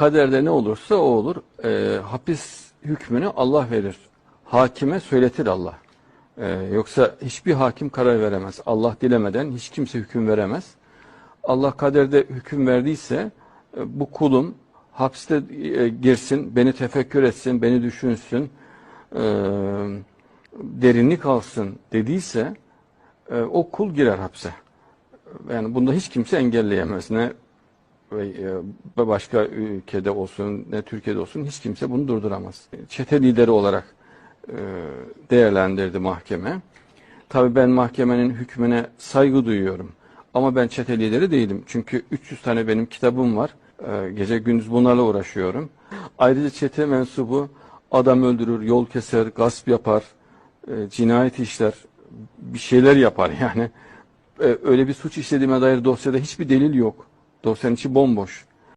kaderde ne olursa o olur. Ee, hapis hükmünü Allah verir. Hakime söyletir Allah. Ee, yoksa hiçbir hakim karar veremez. Allah dilemeden hiç kimse hüküm veremez. Allah kaderde hüküm verdiyse e, bu kulum hapiste e, girsin, beni tefekkür etsin, beni düşünsün, e, derinlik alsın dediyse e, o kul girer hapse. Yani bunda hiç kimse engelleyemez. Ne ve e, başka ülkede olsun ne Türkiye'de olsun hiç kimse bunu durduramaz. Çete lideri olarak e, değerlendirdi mahkeme. Tabii ben mahkemenin hükmüne saygı duyuyorum. Ama ben çete lideri değilim. Çünkü 300 tane benim kitabım var. E, Gece gündüz bunlarla uğraşıyorum. Ayrıca çete mensubu adam öldürür, yol keser, gasp yapar, cinayet işler, bir şeyler yapar yani. Öyle bir suç işlediğime dair dosyada hiçbir delil yok. Dosyanın içi bomboş.